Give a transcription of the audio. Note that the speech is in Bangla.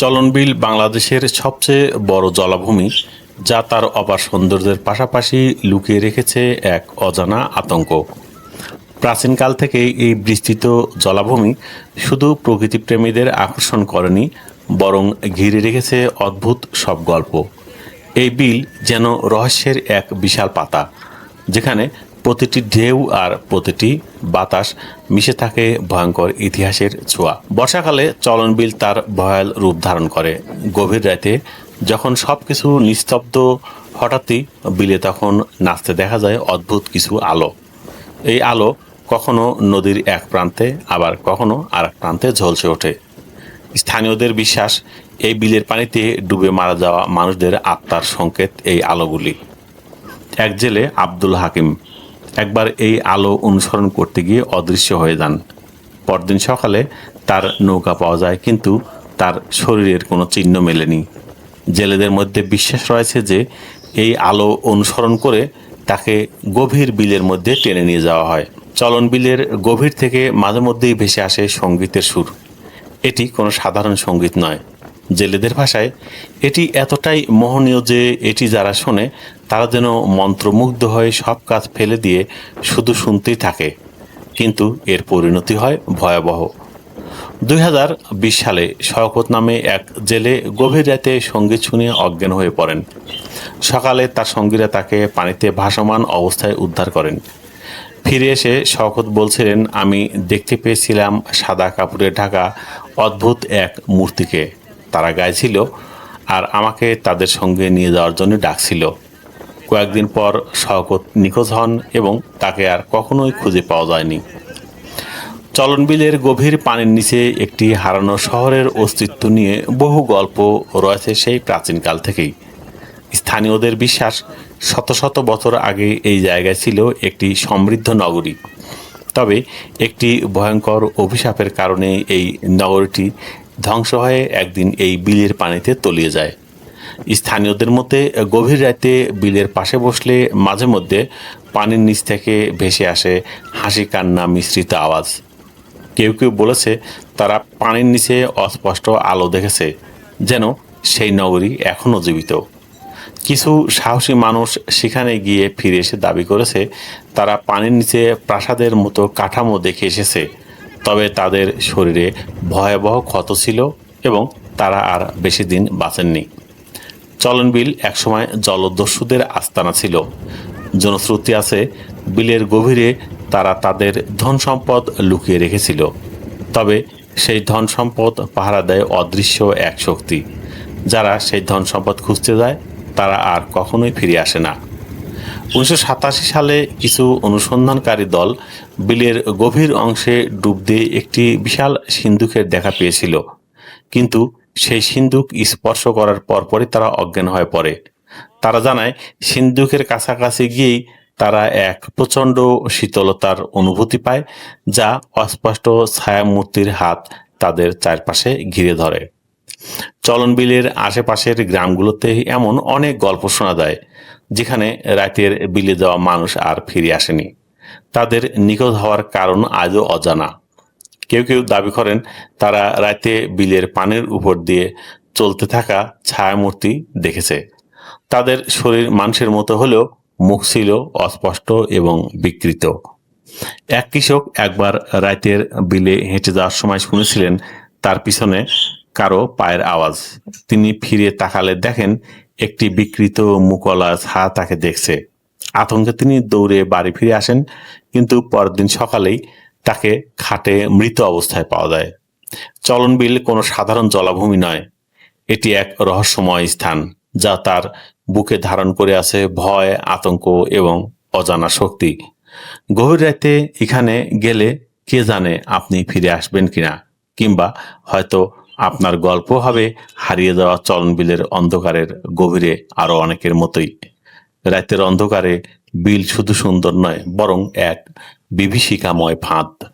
চলনবিল বাংলাদেশের সবচেয়ে বড় জলাভূমি, যা তার অপার সৌন্দর্যের পাশাপাশি লুকিয়ে রেখেছে এক অজানা আতঙ্ক। প্রাচীনকাল থেকে এই বিস্তৃত জলাভূমি শুধু প্রকৃতিপ্রেমীদের আকর্ষণ করেনি, বরং ঘিরে রেখেছে অদ্ভুত সব গল্প। এই বিল যেন রহস্যের এক বিশাল পাতা, যেখানে প্রতিটি ঢেউ আর প্রতিটি বাতাস মিশে থাকে ভয়ঙ্কর ইতিহাসের ছোঁয়া। বর্ষাকালে চলন বিল তার ভয়াল রূপ ধারণ করে। গভীর রাতে যখন সব কিছু নিস্তব্ধ, হঠাৎই বিলে তখন নাচতে দেখা যায় অদ্ভুত কিছু আলো। এই আলো কখনো নদীর এক প্রান্তে, আবার কখনো আর এক প্রান্তে ঝলসে ওঠে। স্থানীয়দের বিশ্বাস, এই বিলের পানিতে ডুবে মারা যাওয়া মানুষদের আত্মার সংকেত এই আলোগুলি। এক জেলে আব্দুল হাকিম একবার এই আলো অনুসরণ করতে গিয়ে অদৃশ্য হয়ে যান। পরদিন সকালে তার নৌকা পাওয়া যায়, কিন্তু তার শরীরের কোনো চিহ্ন মেলেনি। জেলেদের মধ্যে বিশ্বাস রয়েছে যে এই আলো অনুসরণ করে তাকে গভীর বিলের মধ্যে টেনে নিয়ে যাওয়া হয়। চলন বিলের গভীর থেকে মাঝে মধ্যেই ভেসে আসে সঙ্গীতের সুর। এটি কোনো সাধারণ সংগীত নয়। জেলেদের ভাষায়, এটি এতটাই মোহনীয় যে এটি যারা শোনে, তারা যেন মন্ত্রমুগ্ধ হয়ে সব কাজ ফেলে দিয়ে শুধু শুনতেই থাকে। কিন্তু এর পরিণতি হয় ভয়াবহ। দুই হাজার বিশ সালে শওকত নামে এক জেলে গভীর রাতে সংগীত শুনে অজ্ঞান হয়ে পড়েন। সকালে তার সঙ্গীরা তাকে পানিতে ভাসমান অবস্থায় উদ্ধার করেন। ফিরে এসে শওকত বলছিলেন, আমি দেখতে পেয়েছিলাম সাদা কাপড়ে ঢাকা, অদ্ভুত এক মূর্তিকে। তারা গাইছিল আর আমাকে তাদের সঙ্গে নিয়ে যাওয়ার জন্য ডাকছিল। কয়েকদিন পর শওকত নিখোঁজ হন এবং তাকে আর কখনোই খুঁজে পাওয়া যায়নি। চলনবিলের গভীর পানির নিচে একটি হারানো শহরের অস্তিত্ব নিয়ে বহু গল্প রয়েছে সেই প্রাচীনকাল থেকেই। স্থানীয়দের বিশ্বাস শত শত বছর আগে এই জায়গায় ছিল একটি সমৃদ্ধ নগরী। তবে একটি ভয়ঙ্কর অভিশাপের কারণে এই নগরীটি ধ্বংস হয়ে একদিন এই বিলের পানিতে তলিয়ে যায়। স্থানীয়দের মধ্যে গভীর রাতে বিলের পাশে বসলে মাঝে মধ্যে পানির নিচ থেকে ভেসে আসে হাসি কান্না মিশ্রিত আওয়াজ। কেউ কেউ বলেছে, তারা পানির নিচে অস্পষ্ট আলো দেখেছে, যেন সেই নগরী এখনও জীবিত। কিছু সাহসী মানুষ সেখানে গিয়ে ফিরে এসে দাবি করেছে, তারা পানির নিচে প্রাসাদের মতো কাঠামো দেখে এসেছে। তবে তাদের শরীরে ভয়াবহ ক্ষত ছিল এবং তারা আর বেশি দিন বাঁচেননি। চলনবিল একসময় জলদস্যুদের আস্তানা ছিল। জনশ্রুতি আছে, বিলের গভীরে তারা তাদের ধন সম্পদ লুকিয়ে রেখেছিল। তবে সেই ধন সম্পদ পাহারা দেয় অদৃশ্য এক শক্তি। যারা সেই ধন সম্পদ খুঁজতে যায়, তারা আর কখনোই ফিরে আসে না। উনিশশো সাতাশি সালে কিছু অনুসন্ধানকারী দল বিলের গভীর অংশে ডুব দিয়ে একটি বিশাল সিন্ধুকের দেখা পেয়েছিল। কিন্তু সেই সিন্ধুক স্পর্শ করার পরপরই তারা অজ্ঞান হয়ে পড়ে। তারা জানায়, সিন্ধুকের কাছাকাছি গিয়েই তারা এক প্রচণ্ড শীতলতার অনুভূতি পায়, যা অস্পষ্ট ছায়ামূর্তির হাত তাদের চারপাশে ঘিরে ধরে। চলনবিলের আশেপাশের গ্রামগুলোতে এমন অনেক গল্প শোনা যায়, যেখানে রাতের বিলে যাওয়া মানুষ আর ফিরে আসেনি। তাদের নিখোঁজ হওয়ার কারণ আজও অজানা। কেউ কেউ দাবি করেন, তারা রাতে বিলের পানির উপর দিয়ে চলতে থাকা ছায়ামূর্তি দেখেছে। তাদের শরীর মানুষের মতো হলেও মুখ ছিল অস্পষ্ট এবং বিকৃত। এক কৃষক একবার রাতের বিলে হেঁটে যাওয়ার সময় শুনেছিলেন, তার পিছনে কারও পায়ের আওয়াজ। তিনি ফিরে তাকালে দেখেন একটি বিকৃত মুকলা ছা তাকে দেখছে। আতঙ্কে তিনি দৌড়ে বাড়ি ফিরে আসেন, কিন্তু পরদিন সকালেই তাকে খাটে মৃত অবস্থায় পাওয়া যায়। চলনবিল কোনো সাধারণ জলাভূমি নয়। এটি এক রহস্যময় স্থান, যা তার বুকে ধারণ করে আছে ভয়, আতঙ্ক এবং অজানা শক্তি। গভীর রাতে এখানে গেলে কে জানে আপনি ফিরে আসবেন কিনা, কিংবা হয়তো আপনার গল্প হবে হারিয়ে যাওয়া চলন বিলের অন্ধকারের গভীরে আরও অনেকের মতোই। রাতের অন্ধকারে বিল শুধু সুন্দর নয়, বরং এক বিভীষিকাময় ফাঁদ।